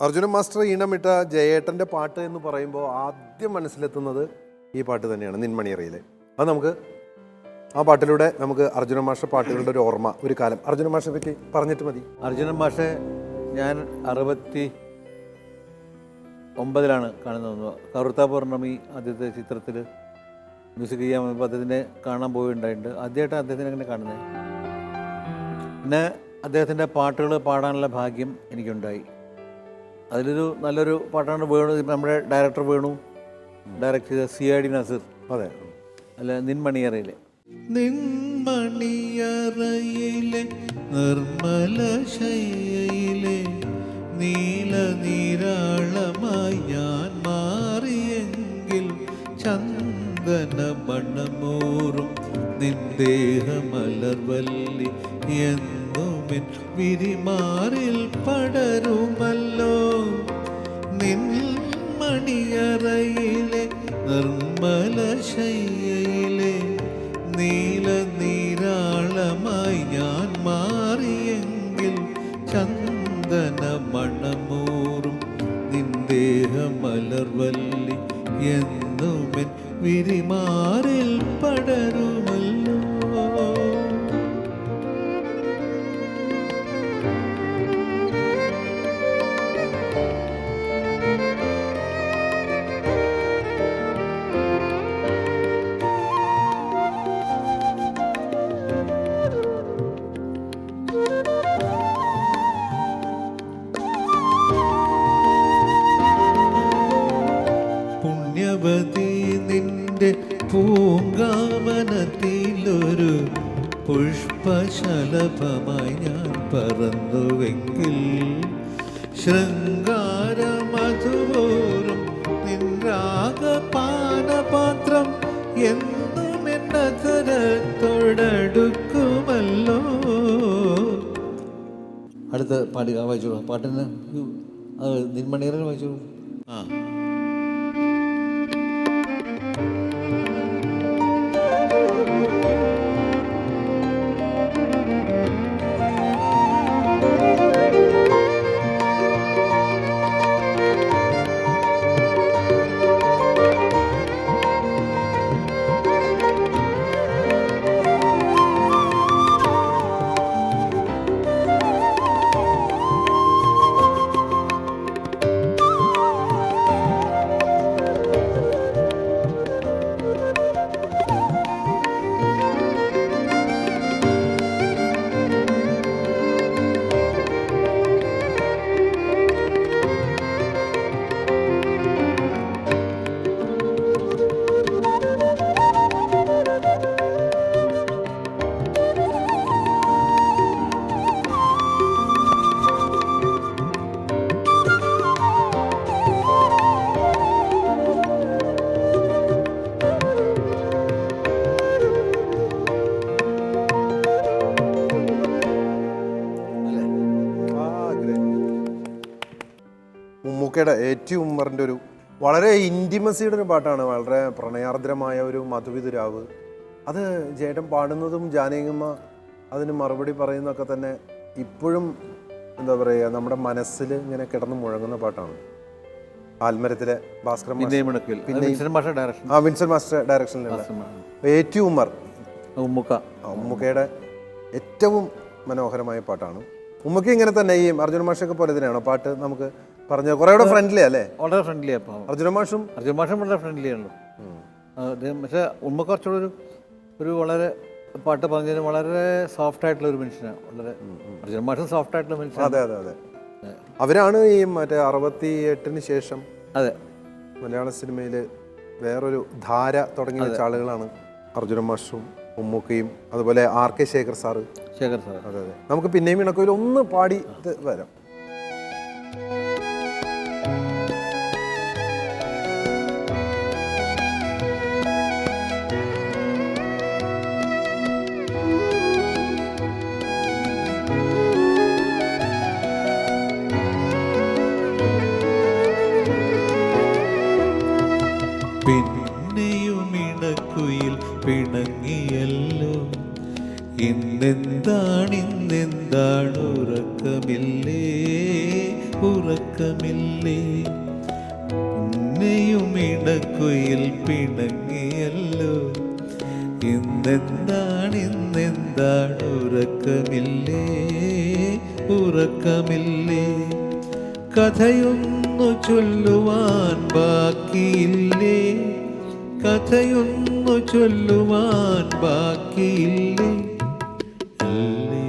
Arjunan master ഈണമിട്ട ജയേട്ടന്റെ പാട്ട് എന്ന് പറയുമ്പോൾ ആദ്യം മനസ്സിലെത്തുന്നത് ഈ പാട്ട് തന്നെയാണ് നിൻമണിയറയിലെ അത് നമുക്ക് ആ പാട്ടിലൂടെ നമുക്ക് അർജുന മാഷ പാട്ടുകളുടെ ഒരു ഓർമ്മ ഒരു കാലം. അർജുന മാഷെ പറ്റി പറഞ്ഞിട്ട് മതി. അർജുനൻ മാഷെ ഞാൻ അറുപത്തി ഒമ്പതിലാണ് കാണുന്നത് കറുത്ത പൗർണമി ആദ്യത്തെ ചിത്രത്തിൽ മ്യൂസിക് ചെയ്യാൻ വന്നപ്പോൾ അദ്ദേഹത്തിനെ കാണാൻ പോയിട്ടുണ്ടായിട്ടുണ്ട് ആദ്യമായിട്ട് അദ്ദേഹത്തിനെ അങ്ങനെ കാണുന്നത്. പിന്നെ അദ്ദേഹത്തിന്റെ പാട്ടുകൾ പാടാനുള്ള ഭാഗ്യം എനിക്കുണ്ടായി. അതിലൊരു നല്ലൊരു പാട്ടാണ് വേണു നമ്മുടെ ഡയറക്ടർ വേണു ഡയറക്ടർ ചെയ്ത സി ഐ ഡി നസീർ അതെ. അല്ല നിൻമണിയറയിലെ. നിൻമണിയറയിലെ നിർമ്മല ശൈലയിലെ നീല നീരാളമായി ഞാൻ മാറിയെങ്കിൽ ചന്ദന മണമൂറും നിന്ദേഹമലർവല്ലി വിരിമാറിൽ പടരുമല്ലോ. നിൻമണിയറയിലെ നിർമ്മല ശയ്യയിലെ നീല നീരാളമായി ഞാൻ മാറിയെങ്കിൽ ചന്ദന മണമൂറും നിന്ദേഹമലർവല്ലി എന്നുമെൻ വിരിമാറിൽ പടരുമല്ലോ പുണ്യവതി നിന്റെ പൂങ്കാവനത്തിലൊരു പുഷ്പശലഭമായി ഞാൻ പറന്നുവെങ്കിൽ ശൃംഗാരമധുപോറും നിൻരാഗപാനപാത്രം എന്നും എന്നധരത്തോടടുക്കുമല്ലോ അടുത്ത പാട്ട് വായിച്ചോളൂ. പാട്ടിന് അത് നിൻമണിയറയിൽ വായിച്ചോളൂ. മുമ്മൂക്കയുടെ ഏറ്റവും ഉമ്മറിന്റെ ഒരു വളരെ ഇന്റിമസിയുടെ ഒരു പാട്ടാണ്. വളരെ പ്രണയാർദ്രമായ ഒരു മധുവിതുരാവ്. അത് ജേട്ടൻ പാടുന്നതും ജാനകിമ്മ അതിന് മറുപടി പറയുന്നതൊക്കെ തന്നെ ഇപ്പോഴും എന്താ പറയുക നമ്മുടെ മനസ്സിൽ ഇങ്ങനെ കിടന്ന് മുഴങ്ങുന്ന പാട്ടാണ്. ആൽമരത്തിലെ ഭാസ്കരൻ ഇണക്കിൽ ഡയറക്ഷൻ ആ വിൻസൻ മാസ്റ്റർ ഡയറക്ഷനിലുള്ള ഏറ്റവും ഉമ്മർ. ഉമ്മുക്ക. ഉമ്മുക്കയുടെ ഏറ്റവും മനോഹരമായ പാട്ടാണ്. ഉമ്മക്ക് ഇങ്ങനെ തന്നെ ഈ അർജുന മാഷൊക്കെ പോലെ തന്നെയാണോ? പാട്ട് നമുക്ക് പറഞ്ഞ കുറേ കൂടെ ഫ്രണ്ട്ലി അല്ലേ? വളരെ ഫ്രണ്ട്ലി അപ്പോൾ അർജുന മാഷും? അർജുന മാഷും വളരെ ഫ്രണ്ട്ലി ആണല്ലോ. അദ്ദേഹം പക്ഷേ ഉമ്മ കുറച്ചുകൂടെ ഒരു ഒരു വളരെ പാട്ട് പറഞ്ഞതിന് വളരെ സോഫ്റ്റ് ആയിട്ടുള്ള ഒരു മനുഷ്യനാണ് വളരെ അർജുന മാഷും സോഫ്റ്റ് ആയിട്ടുള്ള മനുഷ്യൻ അതെ അതെ അതെ. അവരാണ് ഈ മറ്റേ അറുപത്തി എട്ടിന് ശേഷം അതെ. മലയാള സിനിമയിൽ വേറൊരു ധാര തുടങ്ങി വെച്ച ആളുകളാണ് അർജുന മാഷും ഉമ്മുക്കയും അതുപോലെ R K Shekhar sir. Shekhar sir അതെ അതെ. നമുക്ക് പിന്നെയും ഇണക്കോയിൽ ഒന്ന് പാടി Thank വരാം. പിണങ്ങിയല്ലോ ഇന്നെന്താണ് ഇന്നെന്താണ്? ഉറക്കമില്ലേ? ഉറക്ക ഉറക്കമില്ലേ? ഉന്നെയും ഇടക്കുയിൽ പിണങ്ങിയല്ലോ. ഇന്നെന്താണ് ഇന്നെന്താണ്? ഉറക്കമില്ലേ? ഉറക്കമില്ലേ? കഥയൊന്നു ചൊല്ലുവാൻ ബാക്കിയില്ലേ? കഥയൊന്നു ചൊല്ലുവാൻ ബാക്കിയില്ലേ? അല്ലേ?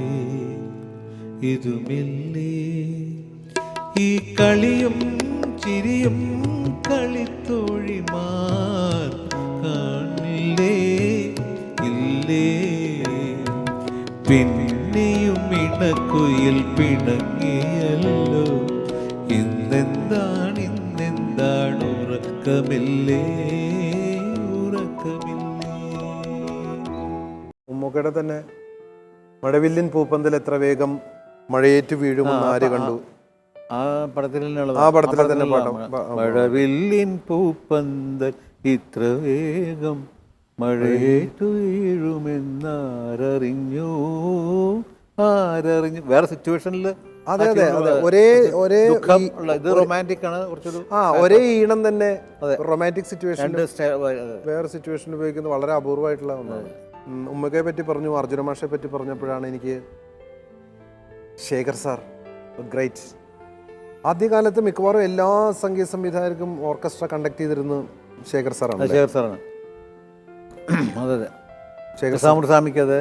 ഇതുമില്ലേ? ഈ കളിയും ചിരിയും കളിത്തോഴിമാർ കാണില്ലേ? ഇല്ലേ? പിന്നെയും ഇണക്കുയിൽ പിണങ്ങിയല്ലോ. ഇന്നെന്താണ് ഇന്നെന്താണ് ഉറക്കമില്ലേ? ഉമ്മൂക്കയുടെ തന്നെ മഴവില്ലിൻ പൂപ്പന്തൽ എത്ര വേഗം മഴയേറ്റു വീഴുമെന്ന് ആര് കണ്ടു? ആ പടത്തിൽ ആ പടത്തിൽ തന്നെ പാട്ടം. മഴവില്ലിൻ പൂപ്പന്തൽ ഇത്ര വേഗം മഴയേറ്റു വീഴുമെന്നാരറിഞ്ഞു? ആരറിഞ്ഞു? വേറെ സിറ്റുവേഷനിൽ അതെ അതെ അതെ. ഒരേ ഒരേ ഇത് റൊമാന്റിക് ആണ് കുറച്ചൊരു ആ ഒരേ ഈണം തന്നെ റൊമാന്റിക് സിറ്റുവേഷൻ വേറെ സിറ്റുവേഷൻ ഉപയോഗിക്കുന്നത് വളരെ അപൂർവമായിട്ടുള്ള ഒന്നാണ്. ഉമ്മക്കയെ പറ്റി പറഞ്ഞു അർജുന മാഷെ പറ്റി പറഞ്ഞപ്പോഴാണ് എനിക്ക് ശേഖർ സാർ ഗ്രേറ്റ് ആദ്യകാലത്ത് മിക്കവാറും എല്ലാ സംഗീത സംവിധായകർക്കും ഓർക്കസ്ട്ര കണ്ടക്ട് ചെയ്തിരുന്നത് ശേഖർ സാറാണ് ശേഖർ സാറാണ്. അതെ അതെ. ശേഖർ സാമുസ്വാമിക്ക് അതെ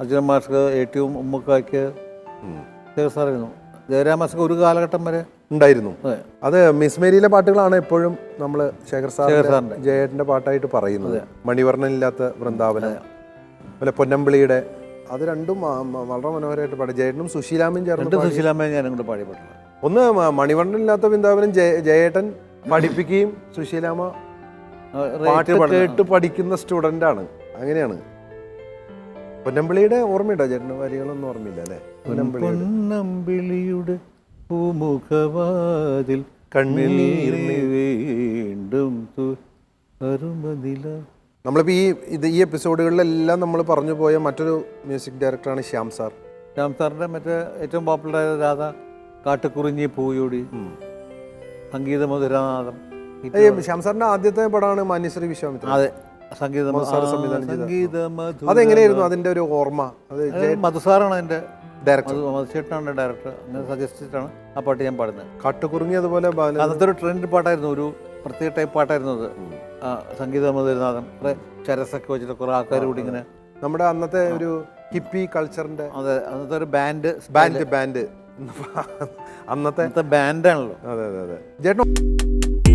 അർജുന മാഷ്ക്ക് ഏറ്റവും ഉമ്മക്കായ്ക്ക് ശേഖർ സാറായിരുന്നു. ജയരാമാസ്ക്ക് ഒരു കാലഘട്ടം വരെ. ഉണ്ടായിരുന്നു. അതെ. മിസ് മേരിയിലെ പാട്ടുകളാണ് എപ്പോഴും നമ്മൾ ശേഖർ സാർ. ജയേട്ടന്റെ പാട്ടായിട്ട് പറയുന്നത്. മണിവർണനില്ലാത്ത വൃന്ദാവനം. അതുപോലെ പൊന്നമ്പിളിയുടെ അത് രണ്ടും വളരെ മനോഹരമായിട്ട് പാടി. ജയേട്ടനും സുശീലാമയും ചേർന്ന് പാടി. സുശീലാമ്മയെ ഞാനും കൂടെ പാടിപ്പെട്ടില്ല ഒന്ന് മണിവണ്ണനില്ലാത്ത ജയ- ജയേട്ടൻ പഠിപ്പിക്കുകയും സുശീലാമ പാട്ട് കേട്ട് പഠിക്കുന്ന സ്റ്റുഡന്റ് ആണ്. അങ്ങനെയാണ്. പൊന്നമ്പിളിയുടെ ഓർമ്മയുണ്ടോ? ചേട്ടന് വരികളൊന്നും ഓർമ്മയില്ല അല്ലേ? പൊന്നമ്പിളിയുടെ. പൂമുഖവാതിൽ കണ്ണീർ വീണ്ടും അരുമതില നമ്മളിപ്പോൾ ഈ ഇത് ഈ എപ്പിസോഡുകളിലെല്ലാം നമ്മൾ പറഞ്ഞു പോയ മറ്റൊരു മ്യൂസിക് ഡയറക്ടറാണ് ശ്യാം സാർ. ശ്യാം സാറിന്റെ മറ്റേ ഏറ്റവും പോപ്പുലറായ രാധ കാട്ടുകുറിഞ്ഞി പൂയോടി സംഗീത മധുരനാഥം ശ്യാം സാറിന്റെ ആദ്യത്തെ പടമാണ് മാന്യശ്രീ വിശ്വാമിത്ര. അതെ സംഗീത സംഗീത അതെങ്ങനെയായിരുന്നു അതിന്റെ ഒരു ഓർമ്മ? അത് മധുസാറാണ് അതിന്റെ ഡയറക്ടർ. മധു മധുശേട്ടനാണ് ഡയറക്ടർ. അങ്ങനെ സജസ്റ്റ് ചെയ്തിട്ടാണ് ആ പാട്ട് ഞാൻ പാടുന്നത്. കാട്ടുകുറിഞ്ഞി അതുപോലെ അന്നത്തെ ഒരു ട്രെൻഡ് പാട്ടായിരുന്നു ഒരു പ്രത്യേക ടൈപ്പ് പാട്ടായിരുന്നു അത് സംഗീത മുതിരുന്നാഥൻ കുറെ ചരസൊക്കെ വെച്ചിട്ട് കുറെ ആൾക്കാർ കൂടി ഇങ്ങനെ നമ്മുടെ അന്നത്തെ ഒരു ഹിപ്പി കൾച്ചറിന്റെ അതെ അന്നത്തെ ഒരു ബാൻഡ് ബാൻഡ് ബാൻഡ് അന്നത്തെ അന്നത്തെ ബാൻഡാണല്ലോ അതെ അതെ അതെ. ചേട്ടൻ